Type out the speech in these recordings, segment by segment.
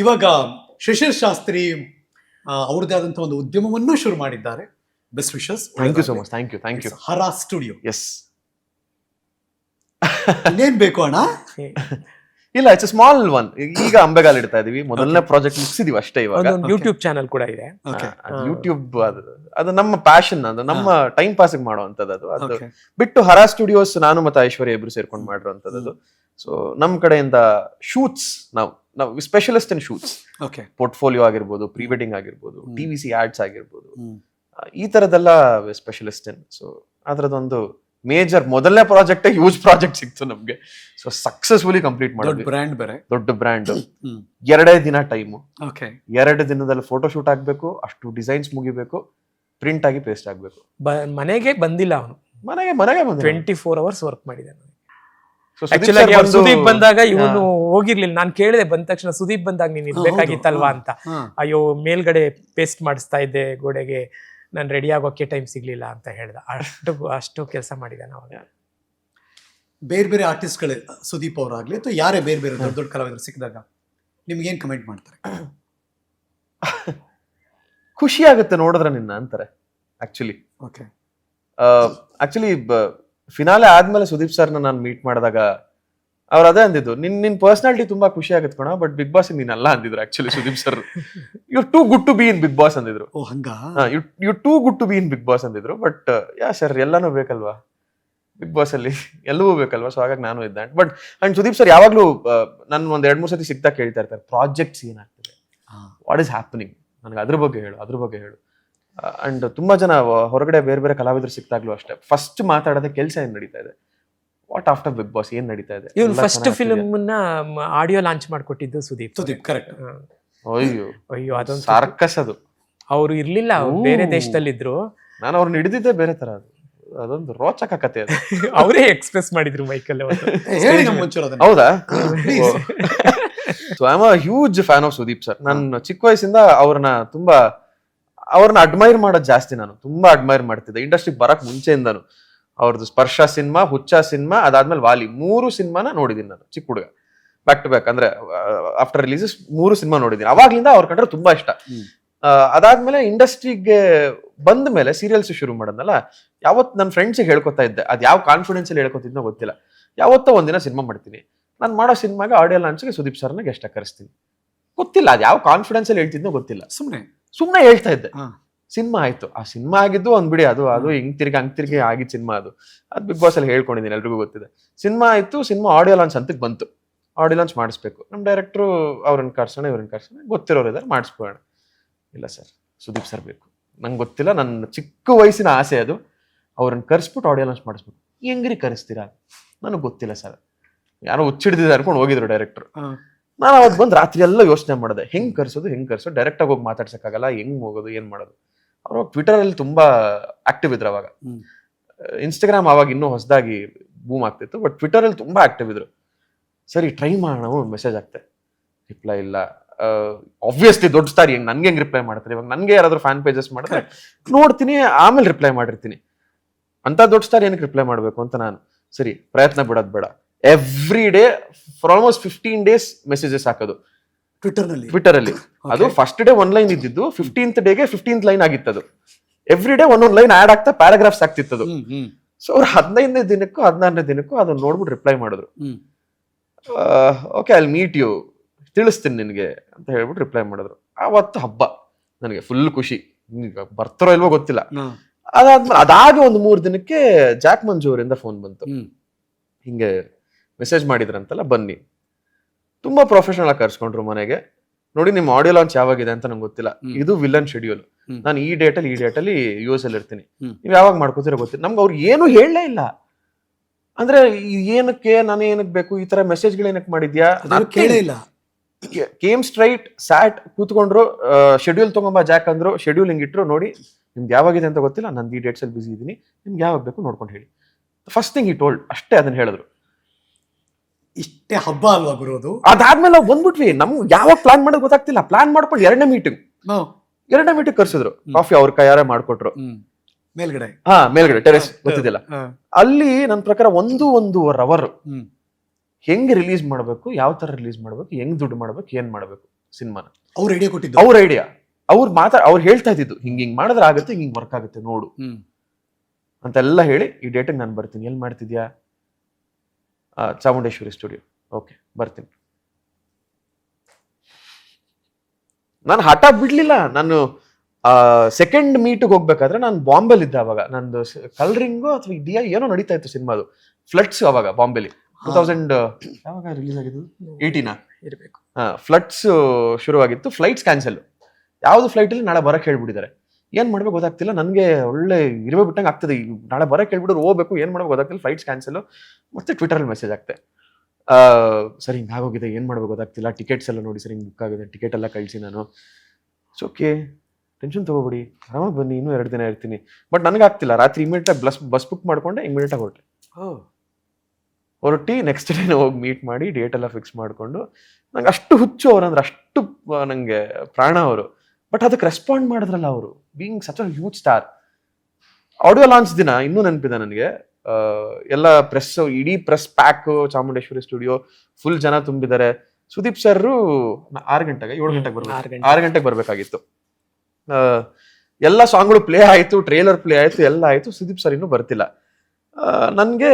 ಇವಾಗ ಶಿಶಿರ್ ಶಾಸ್ತ್ರಿ ಅವ್ರದೇ ಅವ್ರದ್ದೇ ಆದಂತಹ ಒಂದು ಉದ್ಯಮವನ್ನು ಶುರು ಮಾಡಿದ್ದಾರೆ. Best wishes thank you so much thank you thank you ಹರಾ ಸ್ಟುಡಿಯೋ ಎಸ್ ಇನ್ನೇನ್ ಬೇಕು ಅಣ್ಣ? ಇಲ್ಲ ಇಟ್ಸ್ ಸ್ಮಾಲ್ ಒನ್ ಈಗ ಅಂಬೆಗಾಲ್ ಇಡ್ತಾ ಇದೀವಿ. ಮೊದಲನೇ ಪ್ರಾಜೆಕ್ಟ್ ಮುಗಿಸಿದೀವಿ ಅಷ್ಟೇ ಇವಾಗ. ಯೂಟ್ಯೂಬ್ ಚಾನಲ್ ಕೂಡ ಇದೆ. ಓಕೆ ಯೂಟ್ಯೂಬ್ ಅದು ಅದು ನಮ್ಮ ಪ್ಯಾಷನ್ ಅದು ನಮ್ಮ ಟೈಮ್ ಪಾಸ್ ಮಾಡುವಂತದ್ದು ಅದು. ಅದು ಬಿಟ್ಟು ಹರಾ ಸ್ಟುಡಿಯೋಸ್ ನಾನು ಮತ್ತೆ ಐಶ್ವರ್ಯ ಇಬ್ರು ಸೇರ್ಕೊಂಡು ಮಾಡಿರುವಂತದ್ದು ಸೊ ನಮ್ ಕಡೆಯಿಂದ ಶೂಟ್ಸ್ ನಾವು. ನಾವು specialist in shoots okay portfolio ಆಗಿರ್ಬೋದು ಪ್ರೀ ವೆಡ್ಡಿಂಗ್ ಆಗಿರ್ಬೋದು. ಟಿ ವಿ ಸಿ ಆಡ್ಸ್ ಆಗಿರ್ಬೋದು. ಈ ತರದೆಲ್ಲ ಸ್ಪೆಷಲಿಸ್ಟ್ ಇನ್ ಸೊ ಅದರದೊಂದು ಮೇಜರ್ ಮೊದಲನೇ ಪ್ರಾಜೆಕ್ಟ್ ಹ್ಯೂಜ್ ಪ್ರಾಜೆಕ್ಟ್ ಸಿಕ್ತು ನಮಗೆ. ಸೊ ಸಕ್ಸಸ್ಫುಲಿ ಕಂಪ್ಲೀಟ್ ಮಾಡಿದ್ವಿ. ಬ್ರ್ಯಾಂಡ್ ಬೇರೆ. ದೊಡ್ಡ ಬ್ರ್ಯಾಂಡ್ ಎರಡೇ ದಿನ ಟೈಮು ಓಕೆ ಎರಡು ದಿನದಲ್ಲಿ ಫೋಟೋ ಶೂಟ್ ಆಗಬೇಕು ಅಷ್ಟು ಡಿಸೈನ್ಸ್ ಮುಗಿಬೇಕು ಪ್ರಿಂಟ್ ಆಗಿ ಪೇಸ್ಟ್ ಆಗಬೇಕು. ಮನೆಗೆ ಬಂದಿಲ್ಲ ಅವನು. ಮನೆಗೆ ಮನೆಗೆ ಬಂದ ಟ್ವೆಂಟಿ ಫೋರ್ ಅವರ್ಸ್ ವರ್ಕ್ ಮಾಡಿದ್ದಾನೆ. ಆಕ್ಚುಲಿ ಸುದೀಪ್ ಬಂದಾಗ ಇವನು ಹೋಗಿರ್ಲಿಲ್ಲ. ನಾನು ಕೇಳಿದೆ ಬಂದ ತಕ್ಷಣ ಸುದೀಪ್ ಬಂದಾಗ ನೀನ್ ಇರ್ಬೇಕಾಗಿತ್ತಲ್ವಾ ಅಂತ. ಅಯ್ಯೋ ಮೇಲ್ಗಡೆ ಪೇಸ್ಟ್ ಮಾಡಿಸ್ತಾ ಇದ್ದೆ ಗೋಡೆಗೆ. ನಾನು ರೆಡಿ ಆಗೋಕೆ ಟೈಮ್ ಸಿಗ್ಲಿಲ್ಲ ಅಂತ ಹೇಳ್ದ. ಅಷ್ಟು ಅಷ್ಟು ಕೆಲಸ ಮಾಡಿದ್ದಾನೆ ಅವಾಗ. ಬೇರೆ ಬೇರೆ ಆರ್ಟಿಸ್ಟ್ಗಳೇ ಸುದೀಪ್ ಅವರಾಗ್ಲಿ ಅಥವಾ ಯಾರೇ ಬೇರೆ ಬೇರೆ ದೊಡ್ಡ ದೊಡ್ಡ ಕಲಾವಿದರು ಸಿಕ್ಕಿದಾಗ ನಿಮ್ಗೆ ಏನ್ ಕಮೆಂಟ್ ಮಾಡ್ತಾರೆ? ಖುಷಿ ಆಗುತ್ತೆ ನೋಡಿದ್ರೆ ನಿನ್ನ ಅಂತಾರೆ ಆಕ್ಚುಲಿ ಓಕೆ ಆಕ್ಚುಲಿ ಫಿನಾಲೆ ಆದ್ಮೇಲೆ ಸುದೀಪ್ ಸರ್ನ ನಾನು ಮೀಟ್ ಮಾಡಿದಾಗ ಅವ್ರು ಅದೇ ಅಂದಿದ್ದು ನಿನ್ ನಿನ್ ಪರ್ಸನಾಲಿಟಿ ತುಂಬಾ ಖುಷಿ ಆಗುತ್ತೆ ಕಣ ಬಟ್ ಬಿಗ್ ಬಾಸ್ ನೀನ್ ಅಲ್ಲ ಅಂದಿದ್ರು actually Sudeep sir you too good to be in Big Boss ಅಂದಿದ್ರು. You too good to be in Big Boss ಅಂದಿದ್ರು but yeah sir ಎಲ್ಲಾನು ಬೇಕಲ್ವಾ? ಬಿಗ್ ಬಾಸ್ ಅಲ್ಲಿ ಎಲ್ಲವೂ ಬೇಕಲ್ವಾ? ಸೊ ಹಾಗಾಗಿ ನಾನು ಇದ್ದೆ. ಬಟ್ ಅಂಡ್ ಸುದೀಪ್ ಸರ್ ಯಾವಾಗ್ಲೂ ನನ್ ಒಂದ್ ಎರಡ್ ಮೂರ್ ಸತಿ ಸಿಕ್ತಾ ಕೇಳ್ತಾ ಇರ್ತಾರೆ. ಪ್ರಾಜೆಕ್ಟ್ಸ್ ಏನಾಗ್ತದೆ ವಾಟ್ ಇಸ್ ಹ್ಯಾಪನಿಂಗ್ ನನಗೆ ಅದ್ರ ಬಗ್ಗೆ ಹೇಳು ಅದ್ರ ಬಗ್ಗೆ ಹೇಳು. ಅಂಡ್ ತುಂಬಾ ಜನ ಹೊರಗಡೆ ಬೇರೆ ಬೇರೆ ಕಲಾವಿದರು ಸಿಕ್ತಾಗ್ಲೂ ಅಷ್ಟೇ. ಫಸ್ಟ್ ಮಾತಾಡೋದೇ ಕೆಲಸ ಏನ್ ನಡೀತಾ ಇದೆ? ವಾಟ್ ಆಫ್ಟರ್ ಬಿಗ್ ಬಾಸ್ ಏನ್ ನಡೀತಾ ಇದೆ? ಇವನ್ ಫಸ್ಟ್ ಫಿಲ್ಮ್ನ ಆಡಿಯೋ ಲಾಂಚ್ ಮಾಡಿಕೊಟ್ಟಿದ್ದು ಸುದೀಪ್. ಸುದೀಪ್ ಕರೆಕ್ಟ್. ಅಯ್ಯೋ ಅಯ್ಯೋ ಅದೊಂದು ಸರ್ಕಸ್ ಅದು. ಅವ್ರು ಇರ್ಲಿಲ್ಲ ಬೇರೆ. ದೇಶದಲ್ಲಿದ್ರು. ನಾನು ಅವ್ರನ್ನ ಹಿಡಿದಿದ್ದೆ ಬೇರೆ ತರ ಅದು. ಅದೊಂದು ರೋಚಕ ಕತೆ ಅದು. ಅವರೇ ಎಕ್ಸ್ಪ್ರೆಸ್ ಮಾಡಿದ್ರು ಮೈಕಲ್ ಅವತ್ತು ಹೇಳಿ ನಮ್ಮ ಹೌದಾ. So I am a huge fan of Sudeep sir ನಾನು ಚಿಕ್ಕ ವಯಸ್ಸಿಂದ ಅವ್ರನ್ನ ತುಂಬಾ ಅವ್ರನ್ನ ಅಡ್ಮೈರ್ ಮಾಡೋದು ಜಾಸ್ತಿ ನಾನು. ತುಂಬಾ ಅಡ್ಮೈರ್ ಮಾಡ್ತಿದ್ದೆ. ಇಂಡಸ್ಟ್ರಿ ಬರಕ್ ಮುಂಚೆಯಿಂದನು. ಅವ್ರದ್ದು ಸ್ಪರ್ಶ ಸಿನಿಮಾ ಹುಚ್ಚ ಸಿನಿಮಾ ಅದಾದ್ಮೇಲೆ ವಾಲಿ. ಮೂರು ಸಿನಿಮಾನ ನೋಡಿದ್ದೀನಿ ನಾನು ಚಿಕ್ಕ ಹುಡುಗ. ಬ್ಯಾಕ್ ಟು ಬ್ಯಾಕ್ ಅಂದ್ರೆ ಆಫ್ಟರ್ ರಿಲೀಸಸ್ ಮೂರು ಸಿನಿಮಾ ನೋಡಿದ್ದೀನಿ ಅವಾಗ್ಲಿಂದ ಅವ್ರ ಕಂಡ್ರೆ ತುಂಬಾ ಇಷ್ಟ. ಅದಾದ್ಮೇಲೆ ಇಂಡಸ್ಟ್ರಿಗೆ ಬಂದ ಮೇಲೆ ಸೀರಿಯಲ್ಸ್ ಶುರು ಮಾಡೋದಲ್ಲ ಯಾವತ್ತು ನನ್ನ ಫ್ರೆಂಡ್ಸಿಗೆ ಹೇಳ್ಕೊತಾ ಇದ್ದೆ. ಅದು ಯಾವ ಕಾನ್ಫಿಡೆನ್ಸ್ ಅಲ್ಲಿ ಹೇಳ್ಕೊತಿದ್ನೋ ಗೊತ್ತಿಲ್ಲ. ಯಾವತ್ತೋ ಒಂದಿನ ಸಿನಿಮಾ ಮಾಡ್ತೀನಿ. ನಾನು ಮಾಡೋ ಸಿನಿಮಾಗೆ ಆಡಿಯೋ ಲಾಂಚ್ಗೆ ಸುದೀಪ್ ಸರ್ನ ಗೆಸ್ಟ್ ಕರೆಸ್ತೀನಿ. ಗೊತ್ತಿಲ್ಲ ಅದು ಯಾವ ಕಾನ್ಫಿಡೆನ್ಸ್ ಅಲ್ಲಿ ಹೇಳ್ತಿದ್ನೋ ಗೊತ್ತಿಲ್ಲ. ಸುಮ್ನೆ. ಸುಮ್ಮನೆ ಹೇಳ್ತಾ ಇದ್ದೆ. ಸಿನಿಮಾ ಆಯ್ತು. ಆ ಸಿನಿಮಾ ಆಗಿದ್ದು ಒಂದ್ ಬಿಡಿ ಅದು ಅದು ಹಿಂಗ್ ತಿರ್ಗಿ ಹಂಗ್ ತಿರ್ಗಿ ಆಗಿ ಸಿನಿಮಾ ಅದು. ಅದು ಬಿಗ್ ಬಾಸ್ ಅಲ್ಲಿ ಹೇಳ್ಕೊಂಡಿದ್ದೀನಿ ಎಲ್ರಿಗೂ ಗೊತ್ತಿದೆ. ಸಿನಿಮಾ ಆಯ್ತು ಸಿನಿಮಾ ಆಡಿಯೋ ಲಾಂಚ್ ಅಂತಕ್ಕೆ ಬಂತು. ಆಡಿಯೋ ಲಾಂಚ್ ಮಾಡಿಸ್ಬೇಕು. ನಮ್ಮ ಡೈರೆಕ್ಟ್ರು ಅವ್ರನ್ನ ಕರ್ಸೋಣ ಇವ್ರನ್ನ ಕರ್ಸೋಣ ಗೊತ್ತಿರೋರು ಇದ್ದಾರೆ ಮಾಡಿಸ್ಬೋಣ ಇಲ್ಲ ಸರ್ ಸುದೀಪ್ ಸರ್ ಬೇಕು. ನಂಗೆ ಗೊತ್ತಿಲ್ಲ ನನ್ನ ಚಿಕ್ಕ ವಯಸ್ಸಿನ ಆಸೆ ಅದು. ಅವ್ರನ್ನ ಕರ್ಸ್ಬಿಟ್ಟು ಆಡಿಯೋ ಲಾಂಚ್ ಮಾಡಿಸ್ಬೇಕು. ಹೆಂಗ್ರಿ ಕರೆಸ್ತೀರಾ? ನನಗೆ ಗೊತ್ತಿಲ್ಲ ಸರ್. ಯಾರೋ ಹುಚ್ಚಿಡ್ದಿದೆ ಅನ್ಕೊಂಡು ಹೋಗಿದ್ರು ಡೈರೆಕ್ಟರ್. ನಾನು ಅವತ್ತು ಬಂದು ರಾತ್ರಿ ಎಲ್ಲ ಯೋಚನೆ ಮಾಡಿದೆ. ಹೆಂಗ್ ಕರ್ಸೋದು ಹೆಂಗ್ ಕರ್ಸೋದು? ಡೈರೆಕ್ಟ್ ಆಗಿ ಹೋಗಿ ಮಾತಾಡ್ಸೋಕ್ಕಾಗಲ್ಲ ಹೆಂಗ್ ಹೋಗೋದು ಏನು ಮಾಡೋದು? ಅವರು ಟ್ವಿಟರ್ ಅಲ್ಲಿ ತುಂಬಾ ಆಕ್ಟಿವ್ ಇದ್ರು ಅವಾಗ. ಇನ್ಸ್ಟಾಗ್ರಾಮ್ ಅವಾಗ ಇನ್ನೂ ಹೊಸದಾಗಿ ಬೂಮ್ ಆಗ್ತಿತ್ತು ಬಟ್ ಟ್ವಿಟರ್ ಅಲ್ಲಿ ತುಂಬಾ ಆಕ್ಟಿವ್ ಇದ್ರು. ಸರಿ ಟ್ರೈ ಮಾಡೋಣ ಒಂದು ಮೆಸೇಜ್ ಆಗ್ತೆ ರಿಪ್ಲೈ ಇಲ್ಲ. ಆಬ್ವಿಯಸ್ಲಿ ದೊಡ್ಡ ಸ್ಟಾರ್ ಹೆಂಗ್ ನನ್ಗೆ ಹೆಂಗ್ ರಿಪ್ಲೈ ಮಾಡ್ತಾರೆ? ಇವಾಗ ನನಗೆ ಯಾರಾದ್ರೂ ಫ್ಯಾನ್ ಪೇಜಸ್ ಮಾಡಿದ್ರೆ ನೋಡ್ತೀನಿ ಆಮೇಲೆ ರಿಪ್ಲೈ ಮಾಡಿರ್ತೀನಿ. ಅಂತ ದೊಡ್ಡ ಸ್ಟಾರ್ ಏನಕ್ಕೆ ರಿಪ್ಲೈ ಮಾಡಬೇಕು ಅಂತ ನಾನು. ಸರಿ ಪ್ರಯತ್ನ ಬಿಡೋದು ಬೇಡ. Every day for almost fifteen days messages ಹಾಕೋದು. ಟ್ವಿಟರ್ ಟ್ವಿಟರಲ್ಲಿ ಟ್ವಿಟರ್ ಅಲ್ಲಿ ಅದು ಫಸ್ಟ್ ಡೇ ಒನ್ ಲೈನ್ ಇದ್ದಿದ್ದು ಫಿಫ್ಟೀನ್ತ್ ಡೇಗೆ ಫಿಫ್ಟೀನ್ತ್ ಲೈನ್ ಆಗಿತ್ತು ಅದು ಎವ್ರಿ ಡೇ ಒಂದೊಂದು ಲೈನ್ ಆಡ್ ಆಗ್ತಾ ಪ್ಯಾರಾಗ್ರಾಫ್ಸ್ ಆಗ್ತಿತ್ತು ಅದು ಸೊ ಅವ್ರು ಹದಿನೈದನೇ ದಿನಕ್ಕೂ ಹದಿನಾರನೇ ದಿನಕ್ಕೂ ಅದನ್ನ ನೋಡ್ಬಿಟ್ಟು ರಿಪ್ಲೈ ಮಾಡಿದ್ರು. ಓಕೆ ಅಲ್ಲಿ ಮೀಟ್ ಯು ತಿಳಿಸ್ತೀನಿ ನಿನಗೆ ಅಂತ ಹೇಳ್ಬಿಟ್ಟು ರಿಪ್ಲೈ ಮಾಡಿದ್ರು. ಆವತ್ತು ಹಬ್ಬ. ನನಗೆ ಫುಲ್ ಖುಷಿ. ಬರ್ತಾರೋ ಇಲ್ವೋ ಗೊತ್ತಿಲ್ಲ. ಅದಾದ್ಮೇಲೆ ಅದಾಗಿ ಒಂದು ಮೂರು ದಿನಕ್ಕೆ ಜಾಕ್ ಮಂಜು ಅವರಿಂದ ಫೋನ್ ಬಂತು. ಹಿಂಗೆ ಮೆಸೇಜ್ ಮಾಡಿದ್ರಂತಲ್ಲ ಬನ್ನಿ. ತುಂಬಾ ಪ್ರೊಫೆಷನಲ್ ಆಗಿ ಕರ್ಸ್ಕೊಂಡ್ರು ಮನೆಗೆ. ನೋಡಿ ನಿಮ್ಮ ಆಡಿಯೋ ಲಾಂಚ್ ಯಾವಾಗಿದೆ ಅಂತ ನಂಗೆ ಗೊತ್ತಿಲ್ಲ. ಇದು ವಿಲನ್ ಶೆಡ್ಯೂಲ್. ನಾನು ಈ ಡೇಟಲ್ಲಿ ಈ ಡೇಟಲ್ಲಿ ಯು ಎಸ್ ಅಲ್ಲಿ ಇರ್ತೀನಿ. ನೀವು ಯಾವಾಗ ಮಾಡ್ಕೋತೀರೋ ಗೊತ್ತಿಲ್ಲ. ನಮ್ಗೆ ಅವ್ರು ಏನು ಹೇಳಲೇ ಇಲ್ಲ. ಅಂದ್ರೆ ಏನಕ್ಕೆ ನಾನು ಏನಕ್ಕೆ ಬೇಕು? ಈ ತರ ಮೆಸೇಜ್ಗಳು ಏನಕ್ಕೆ ಮಾಡಿದ್ಯಾ? ಇಲ್ಲ. ಕೇಮ್ ಸ್ಟ್ರೈಟ್ ಸ್ಯಾಟ್ ಕೂತ್ಕೊಂಡ್ರು ಶೆಡ್ಯೂಲ್ ತಗೊಂಬ ಜಾಕ್ ಅಂದ್ರು ಶೆಡ್ಯೂಲ್ ಹಿಂಗಿಟ್ರು ನೋಡಿ ನಿಮ್ಗೆ ಯಾವಾಗಿದೆ ಅಂತ ಗೊತ್ತಿಲ್ಲ. ನಾನು ಈ ಡೇಟ್ಸ್ ಅಲ್ಲಿ ಬಿಸಿ ಇದ್ದೀನಿ ನಿಮ್ಗೆ ಯಾವಾಗ ಬೇಕು ನೋಡ್ಕೊಂಡು ಹೇಳಿ. ಫಸ್ಟ್ ಥಿಂಗ್ ಈ ಟೋಲ್ಡ್ ಅಷ್ಟೇ ಅದನ್ನ ಹೇಳಿದ್ರು. ಇಷ್ಟೇ ಹಬ್ಬ ಅಲ್ವಾ ಬರೋದು ಅದಾದ್ಮೇಲೆ ನಾವು ಬಂದ್ಬಿಟ್ವಿ. ನಮ್ಗೆ ಯಾವಾಗ ಪ್ಲಾನ್ ಮಾಡೋದು ಗೊತ್ತಾಗ್ತಿಲ್ಲ. ಪ್ಲಾನ್ ಮಾಡ್ಕೊಂಡು ಎರಡನೇ ಮೀಟಿಂಗ್ ಎರಡನೇ ಮೀಟಿಂಗ್ ಕರ್ಸಿದ್ರು. ಕಾಫಿ ಅವ್ರ ಕೈಯಾರೆ ಮಾಡ್ಕೊಟ್ರು. ಮೇಲ್ಗಡೆ. ಹಾ ಮೇಲ್ಗಡೆ ಟೆರೆಸ್ ಗೊತ್ತಿದ್ದಿಲ್ಲ. ಅಲ್ಲಿ ನನ್ನ ಪ್ರಕಾರ ಒಂದು ಒಂದೂವರೆ ಅವರ್ ಹೆಂಗ್ ರಿಲೀಸ್ ಮಾಡ್ಬೇಕು ಯಾವ ತರ ರಿಲೀಸ್ ಮಾಡ್ಬೇಕು ಹೆಂಗ್ ದುಡ್ಡು ಮಾಡ್ಬೇಕು ಏನ್ ಮಾಡ್ಬೇಕು ಸಿನಿಮಾನ. ಅವ್ರ ಐಡಿಯಾ ಕೊಟ್ಟಿದ್ದು. ಅವ್ರ ಐಡಿಯಾ ಅವ್ರು ಮಾತಾ ಅವ್ರು ಹೇಳ್ತಾ ಇದ್ದಿದ್ದು ಹಿಂಗ್ ಹಿಂಗ್ ಮಾಡಿದ್ರೆ ಆಗುತ್ತೆ ಹಿಂಗ್ ವರ್ಕ್ ಆಗುತ್ತೆ ನೋಡು. ಅಂತೆಲ್ಲ ಹೇಳಿ ಈ ಡೇಟಿಗೆ ನಾನು ಬರ್ತೀನಿ. ಎಲ್ಲಿ ಮಾಡ್ತಿದ್ಯಾ? ಚಾಮುಂಡೇಶ್ವರಿ ಸ್ಟುಡಿಯೋ ಓಕೆ ಬರ್ತೀನಿ. ನಾನು ಹಠ ಬಿಡ್ಲಿಲ್ಲ. ನಾನು ಸೆಕೆಂಡ್ ಮೀಟಿಗೆ ಹೋಗ್ಬೇಕಾದ್ರೆ ನಾನು ಬಾಂಬೆಲಿ ಇದ್ದೆ ಅವಾಗ. ನಂದು ಕಲರಿಂಗು ಅಥವಾ ಇದೆಯಾ ಏನೋ ನಡೀತಾ ಇತ್ತು ಸಿನಿಮಾದು. ಫ್ಲಡ್ಸ್ ಅವಾಗ ಬಾಂಬೆಲಿ ಟೂ ತೌಸಂಡ್ ಯಾವಾಗ ರಿಲೀಸ್ ಆಗಿದ್ದು? ಏಯ್ಟೀನಾ ಹಾಂ ಫ್ಲಡ್ಸ್ ಶುರುವಾಗಿತ್ತು. ಫ್ಲೈಟ್ಸ್ ಕ್ಯಾನ್ಸಲ್ ಯಾವ್ದು ಫ್ಲೈಟ್ ಅಲ್ಲಿ ನಾಳೆ ಬರಕ್ ಹೇಳ್ಬಿಟ್ಟಿದ್ದಾರೆ. ಏನ್ ಮಾಡ್ಬೇಕು ಗೊತ್ತಾಗ್ತಿಲ್ಲ. ನನಗೆ ಒಳ್ಳೆ ಇರುವೆ ಬಿಟ್ಟಂಗೆ ಆಗ್ತದೆ. ನಾಳೆ ಬರೋಕೆ ಹೇಳ್ಬಿಟ್ರು ಹೋಗ್ಬೇಕು ಏನು ಮಾಡಬೇಕು ಗೊತ್ತಾಗ್ತಿಲ್ಲ. ಫ್ಲೈಟ್ಸ್ ಕ್ಯಾನ್ಸಲ್ ಮತ್ತೆ ಟ್ವಿಟರ್ ಅಲ್ಲಿ ಮೆಸೇಜ್ ಆಗ್ತೆ ಸರ್ ಹಿಂಗೆ ಆಗೋಗಿದೆ. ಏನ್ ಮಾಡ್ಬೇಕು ಗೊತ್ತಾಗ್ತಿಲ್ಲ. ಟಿಕೆಟ್ಸ್ ಎಲ್ಲ ನೋಡಿ ಸರ್ ಹಿಂಗೆ ಬುಕ್ ಆಗಿದೆ. ಟಿಕೆಟ್ ಎಲ್ಲ ಕಳಿಸಿ ನಾನು. ಓಕೆ ಟೆನ್ಷನ್ ತಗೋಬಿಡಿ. ಆರಾಮಾಗಿ ಬನ್ನಿ. ಇನ್ನೂ ಎರಡು ದಿನ ಇರ್ತೀನಿ. ಬಟ್ ನನಗೆ ಆಗ್ತಿಲ್ಲ. ರಾತ್ರಿ ಇಮಿಡಿಯೇಟ್ ಆಗಿ ಬಸ್ ಬಸ್ ಬುಕ್ ಮಾಡಿಕೊಂಡೆ ಇಮಿಡಿಯೇಟ್ ಆಗಿ ಹೊರಟೆ ಹೊರಟಿ ನೆಕ್ಸ್ಟ್ ಡೇ ಹೋಗಿ ಮೀಟ್ ಮಾಡಿ ಡೇಟ್ ಎಲ್ಲ ಫಿಕ್ಸ್ ಮಾಡಿಕೊಂಡು. ನಂಗೆ ಅಷ್ಟು ಹುಚ್ಚು ಅವ್ರು ಅಂದ್ರೆ ಅಷ್ಟು ನನಗೆ ನಂಗೆ ಪ್ರಾಣ ಅವರು. ಬಟ್ ಅದಕ್ಕೆ ರೆಸ್ಪಾಂಡ್ ಮಾಡಿದ್ರಲ್ಲ ಅವರು. Being such a huge star audio launch ದಿನ ಇನ್ನೂ ನೆನಪಿದೆ ನನಗೆ. ಎಲ್ಲ ಪ್ರೆಸ್ ಇಡೀ press pack Chamundeshwari studio full ಜನ ತುಂಬಿದ್ದಾರೆ. ಸುದೀಪ್ ಸರ್ ಆರು ಗಂಟೆಗೆ ಏಳು ಗಂಟೆಗೆ ಬರ್ಬೇಕು. ಆರು ಗಂಟೆ. ಆರು ಗಂಟೆಗೆ ಬರ್ಬೇಕಾಗಿತ್ತು. ಎಲ್ಲ ಸಾಂಗ್ಗಳು ಪ್ಲೇ ಆಯ್ತು ಟ್ರೇಲರ್ ಪ್ಲೇ ಆಯ್ತು ಎಲ್ಲ ಆಯ್ತು ಸುದೀಪ್ ಸರ್ ಇನ್ನೂ ಬರ್ತಿಲ್ಲ. ನನಗೆ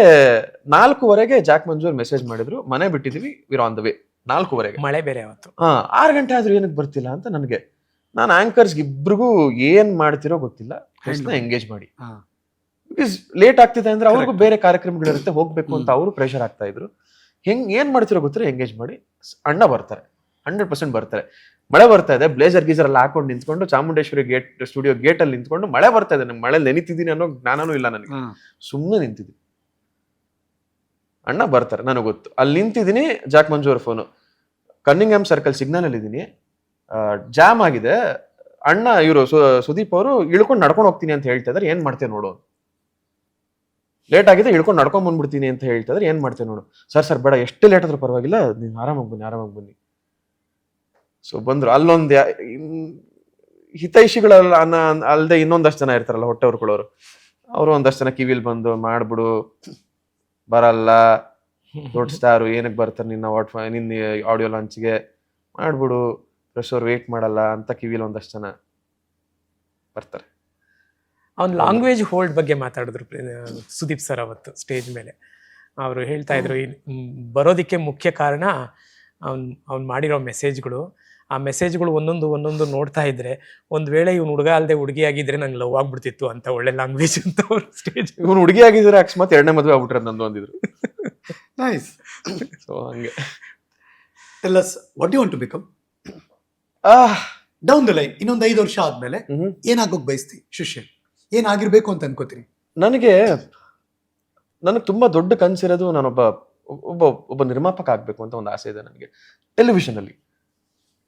ನಾಲ್ಕೂವರೆಗೆ ಜಾಕ್ ಮಂಜೂರ್ ಮೆಸೇಜ್ ಮಾಡಿದ್ರು. ಮನೆ ಬಿಟ್ಟಿದೀವಿ ವಿರ್ ಆನ್ ದ ವೇ ನಾಲ್ಕೂವರೆಗೆ. ಮಳೆ ಬೇರೆ ಅವತ್ತು ಹಾ ಆರು ಗಂಟೆ ಆದ್ರೂ ಏನಕ್ಕೆ ಬರ್ತಿಲ್ಲ ಅಂತ ನನಗೆ. ನಾನು ಆಂಕರ್ಸ್ ಇಬ್ರಿಗೂ ಏನ್ ಮಾಡ್ತಿರೋ ಗೊತ್ತಿಲ್ಲ. ಎಂಗೇಜ್ ಮಾಡಿ. ಬಿಕಾಸ್ ಲೇಟ್ ಆಗ್ತಿದೆ ಅಂದ್ರೆ ಅವ್ರಿಗೂ ಬೇರೆ ಕಾರ್ಯಕ್ರಮಗಳಿರುತ್ತೆ ಹೋಗ್ಬೇಕು ಅಂತ ಅವರು ಪ್ರೆಷರ್ ಆಗ್ತಾ ಇದ್ರು. ಹೆಂಗ್ ಏನ್ ಮಾಡ್ತಿರೋ ಗೊತ್ತಿರೋ ಎಂಗೇಜ್ ಮಾಡಿ. ಅಣ್ಣ ಬರ್ತಾರೆ. ಹಂಡ್ರೆಡ್ ಪರ್ಸೆಂಟ್ ಬರ್ತಾರೆ. ಮಳೆ ಬರ್ತಾ ಇದೆ ಬ್ಲೇಸರ್ ಗೀಸರ್ ಅಲ್ಲಿ ಹಾಕೊಂಡು ನಿಂತ್ಕೊಂಡು ಚಾಮುಂಡೇಶ್ವರಿ ಗೇಟ್ ಸ್ಟುಡಿಯೋ ಗೇಟ್ ಅಲ್ಲಿ ನಿಂತ್ಕೊಂಡು ಮಳೆ ಬರ್ತಾ ಇದೆ. ನಂಗೆ ಮಳೆ ನೆನಿತಿದ್ದೀನಿ ಅನ್ನೋ ಜ್ಞಾನನೂ ಇಲ್ಲ ನನಗೆ. ಸುಮ್ಮನೆ ನಿಂತಿದ್ದೀನಿ. ಅಣ್ಣ ಬರ್ತಾರೆ ನನಗೆ ಗೊತ್ತು. ಅಲ್ಲಿ ನಿಂತಿದ್ದೀನಿ ಜಾಕ್ ಮಂಜು ಅವ್ರ ಫೋನು ಕನ್ನಿಂಗ್ಯಾಮ್ ಸರ್ಕಲ್ ಸಿಗ್ನಲ್ ಅಲ್ಲಿ ಇದ್ದೀನಿ ಜಾಮ್ ಆಗಿದೆ. ಅಣ್ಣ ಇವರು ಸುದೀಪ್ ಅವರು ಇಳ್ಕೊಂಡು ನಡ್ಕೊಂಡು ಹೋಗ್ತೀನಿ ಅಂತ ಹೇಳ್ತಾ ಇದಾರೆ. ಏನ್ ಮಾಡ್ತೇವೆ ನೋಡು ಲೇಟ್ ಆಗಿದೆ, ಇಳ್ಕೊಂಡು ನಡ್ಕೊಂಡ್ ಬಂದ್ಬಿಡ್ತೀನಿ ಅಂತ ಹೇಳ್ತಾ ಇದ್ರೆ. ಏನ್ ಮಾಡ್ತೇವೆ ನೋಡು. ಸರ್ ಸರ್, ಬೇಡ, ಎಷ್ಟು ಲೇಟ್ ಆದ್ರೂ ಪರವಾಗಿಲ್ಲ, ನೀನು ಆರಾಮಾಗಿ ಬನ್ನಿ ಆರಾಮಾಗಿ ಬನ್ನಿ. ಸೊ ಬಂದ್ರು. ಅಲ್ಲೊಂದು ಅನ್ನ ಅಲ್ಲದೆ ಇನ್ನೊಂದಷ್ಟು ಜನ ಇರ್ತಾರಲ್ಲ ಹೊಟ್ಟೆ ಹೊರ್ಕೊಳ್ಳೋರು ಅವರು ಒಂದಷ್ಟು ಜನ ಕಿವಿಲ್ ಬಂದು ಮಾಡ್ಬಿಡು. ಬರಲ್ಲ. ದೊಡ್ಡ ಸ್ಟಾರು ಏನಕ್ಕೆ ಬರ್ತಾರೆ ನಿನ್ನ ವಾಟ್ ನಿನ್ನ ಆಡಿಯೋ ಲಾಂಚ್ಗೆ ಮಾಡ್ಬಿಡು. ಪ್ರೆಸ್ ಅವ್ರು ವೇಟ್ ಮಾಡಲ್ಲ ಅಂತ ಕಿವಿಲಿ ಒಂದಷ್ಟು ಜನ ಬರ್ತಾರೆ. ಅವ್ನ ಲ್ಯಾಂಗ್ವೇಜ್ ಹೋಲ್ಡ್ ಬಗ್ಗೆ ಮಾತಾಡಿದ್ರು ಸುದೀಪ್ ಸರ್ ಅವತ್ತು ಸ್ಟೇಜ್ ಮೇಲೆ. ಅವರು ಹೇಳ್ತಾ ಇದ್ರು ಬರೋದಕ್ಕೆ ಬರೋದಿಕ್ಕೆ ಮುಖ್ಯ ಕಾರಣ ಅವ್ನ್ ಅವ್ನು ಮಾಡಿರೋ ಮೆಸೇಜ್ಗಳು ಆ ಮೆಸೇಜ್ಗಳು ಒಂದೊಂದು ಒಂದೊಂದು ನೋಡ್ತಾ ಇದ್ರೆ ಒಂದ್ ವೇಳೆ ಇವ್ನು ಹುಡುಗ ಅಲ್ಲದೆ ಹುಡುಗಿ ಆಗಿದ್ರೆ ನಂಗೆ ಲವ್ ಆಗ್ಬಿಡ್ತಿತ್ತು ಅಂತ ಒಳ್ಳೆ ಲ್ಯಾಂಗ್ವೇಜ್ ಅಂತ ಅವ್ರು ಸ್ಟೇಜ್ ಇವನು ಹುಡುಗಿ ಆಗಿದ್ರೆ ಅಕಸ್ಮಾತ್ ಎರಡನೇ ಮದುವೆ ಆಗ್ಬಿಟ್ರೆ ನಂದು ಅಂದಿದ್ರು. ನೈಸ್ ಸೊ ಹಂಗೆ. Tell us what you want to become down the line ಇನ್ನೊಂದು ಐದು ವರ್ಷ ಆದ್ಮೇಲೆ. ಏನಾಗೋಕ್ ಬಯಸ್ತಿ ಶಿಷ್ಯ? ಏನಾಗಿರ್ಬೇಕು ಅಂತ ಅನ್ಕೋತೀನಿ ನನಗೆ ನನಗೆ ತುಂಬಾ ದೊಡ್ಡ ಕನ್ಸಿರೋದು ನಾನೊಬ್ಬ ಒಬ್ಬ ಒಬ್ಬ ನಿರ್ಮಾಪಕ ಆಗಬೇಕು ಅಂತ ಒಂದು ಆಸೆ ಇದೆ ನನಗೆ. ಟೆಲಿವಿಷನ್ ಅಲ್ಲಿ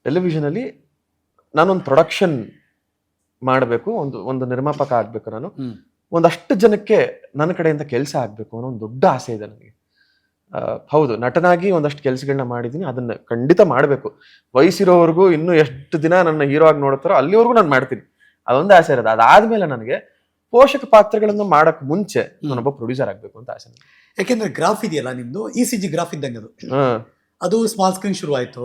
ಟೆಲಿವಿಷನ್ ಅಲ್ಲಿ ನಾನೊಂದು ಪ್ರೊಡಕ್ಷನ್ ಮಾಡಬೇಕು ಒಂದು ಒಂದು ನಿರ್ಮಾಪಕ ಆಗಬೇಕು ನಾನು. ಒಂದಷ್ಟು ಜನಕ್ಕೆ ನನ್ನ ಕಡೆಯಿಂದ ಕೆಲಸ ಆಗಬೇಕು ಅನ್ನೋ ಒಂದು ದೊಡ್ಡ ಆಸೆ ಇದೆ ನನಗೆ. ಹೌದು ನಟನಾಗಿ ಒಂದಷ್ಟು ಕೆಲಸಗಳನ್ನ ಮಾಡಿದ್ದೀನಿ ಅದನ್ನ ಖಂಡಿತ ಮಾಡಬೇಕು. ವಯಸ್ಸಿರೋವರೆಗೂ ಇನ್ನೂ ಎಷ್ಟು ದಿನ ನನ್ನ ಹೀರೋ ಆಗಿ ನೋಡ್ತಾರೋ ಅಲ್ಲಿವರೆಗೂ ನಾನು ಮಾಡ್ತೀನಿ. ಅದೊಂದು ಆಸೆ ಇರೋದು. ಅದಾದ್ಮೇಲೆ ನನಗೆ ಪೋಷಕ ಪಾತ್ರಗಳನ್ನು ಮಾಡಕ್ ಮುಂಚೆ ನಾನೊಬ್ಬ ಪ್ರೊಡ್ಯೂಸರ್ ಆಗ್ಬೇಕು ಅಂತ ಆಸೆ. ಯಾಕೆಂದ್ರೆ ಗ್ರಾಫ್ ಇದೆಯಲ್ಲ ನಿಮ್ದು? ಇ ಸಿ ಜಿ ಗ್ರಾಫ್ ಇದ್ದಂಗೆ ಅದು. ಅದು ಸ್ಮಾಲ್ ಸ್ಕ್ರೀನ್ ಶುರು ಆಯ್ತು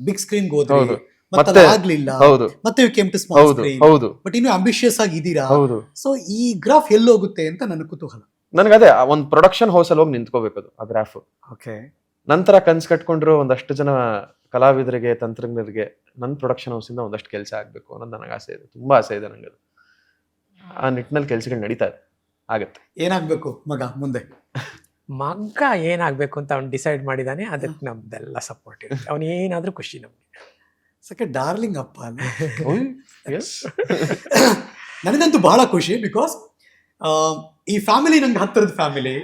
ಬಿಗ್ ಸ್ಕ್ರೀನ್ ಹೋದ್ರಿ. ಹೌದು. ಮತ್ತೆ ಆಗ್ಲಿಲ್ಲ. ಹೌದು. ಮತ್ತೆ ಕೇಮ್ ಟು ಸ್ಮಾಲ್ ಸ್ಕ್ರೀನ್ ಹೌದು ಬಟ್ ಇನ್ನು ಅಂಬಿಷಿಯಸ್ ಆಗಿ ಇದೀರಾ? ಹೌದು. ಸೊ ಈ ಗ್ರಾಫ್ ಎಲ್ಲಿ ಹೋಗುತ್ತೆ ಅಂತ ನನ್ನ ಕುತೂಹಲ. ನನಗದೇ ಅದೇ ಒಂದು ಪ್ರೊಡಕ್ಷನ್ ಹೌಸ್ ಅಲ್ಲಿ ಹೋಗಿ ನಿಂತ್ಕೋಬೇಕು ಅದು ಆ ಗ್ರಾಫ್ ಓಕೆ ನಂತರ ಕನ್ಸ್ ಕಟ್ಕೊಂಡ್ರು ಒಂದಷ್ಟು ಜನ ಕಲಾವಿದರಿಗೆ ತಂತ್ರಜ್ಞರಿಗೆ ನನ್ನ ಪ್ರೊಡಕ್ಷನ್ ಹೌಸಿಂದ ಇಂದ ಒಂದಷ್ಟು ಕೆಲಸ ಆಗಬೇಕು ಅನ್ನೋದು ನನಗೆ ಆಸೆ ಇದೆ ತುಂಬಾ ಆಸೆ ಇದೆ ನನಗೆ ಅದು ಆ ನಿಟ್ಟಿನಲ್ಲಿ ಕೆಲಸಗಳು ನಡೀತಾ ಇದೆ ಆಗತ್ತೆ. ಏನಾಗ್ಬೇಕು ಮಗ ಮುಂದೆ? ಮಗ ಏನಾಗಬೇಕು ಅಂತ ಅವ್ನು ಡಿಸೈಡ್ ಮಾಡಿದಾನೆ ಅದಕ್ಕೆ ನಮ್ದೆಲ್ಲ ಸಪೋರ್ಟ್ ಇರುತ್ತೆ. ಅವ್ನು ಏನಾದರೂ ಖುಷಿ ನಮಗೆ. ಸಕ್ಕೆ ಡಾರ್ಲಿಂಗ್ ಅಪ್ಪ ಅಲ್ಲ. ನನಗಂತೂ ಬಹಳ ಖುಷಿ ಬಿಕಾಸ್ ಈ ಫ್ಯಾಮಿಲಿ ನಂಗೆ ಹತ್ತಿರದ ಫ್ಯಾಮಿಲಿ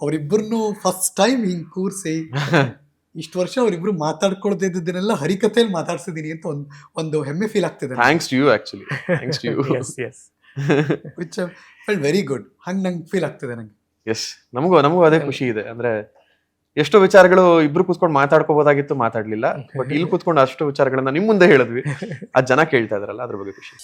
ಅವರಿಬ್ಬರನ್ನು ಫಸ್ಟ್ ಟೈಮ್ ಹಿಂಗೆ ಕೂರಿಸಿ ಇಷ್ಟು ವರ್ಷ ಅವರಿಬ್ರು ಮಾತಾಡ್ಕೊಳ್ದೇ ಇದ್ದದನ್ನೆಲ್ಲ ಹರಿಕತೆಯಲ್ಲಿ ಮಾತಾಡ್ಸಿದೀನಿ ಅಂತ ಒಂದು ಒಂದು ಹೆಮ್ಮೆ ಫೀಲ್ ಆಗ್ತಿದೆ thanks to you actually thanks to you yes yes which fell very good ಹಂಗೆ ನಂಗೆ ಫೀಲ್ ಆಗ್ತಿದೆ ನಂಗೆ. ಎಸ್ ನಮಗೂ ನಮಗೂ ಅದೇ ಖುಷಿ ಇದೆ. ಅಂದ್ರೆ ಎಷ್ಟೋ ವಿಚಾರಗಳು ಇಬ್ರು ಕೂತ್ಕೊಂಡು ಮಾತಾಡ್ಕೋಬೋದಾಗಿತ್ತು ಮಾತಾಡ್ಲಿಲ್ಲ. ಬಟ್ ಇಲ್ಲಿ ಕೂತ್ಕೊಂಡು ಅಷ್ಟು ವಿಚಾರಗಳನ್ನ ನಿಮ್ ಮುಂದೆ ಹೇಳಿದ್ವಿ. ಆ ಜನ ಕೇಳ್ತಾ ಇದ್ರಲ್ಲ ಅದ್ರ ಬಗ್ಗೆ ಖುಷಿ.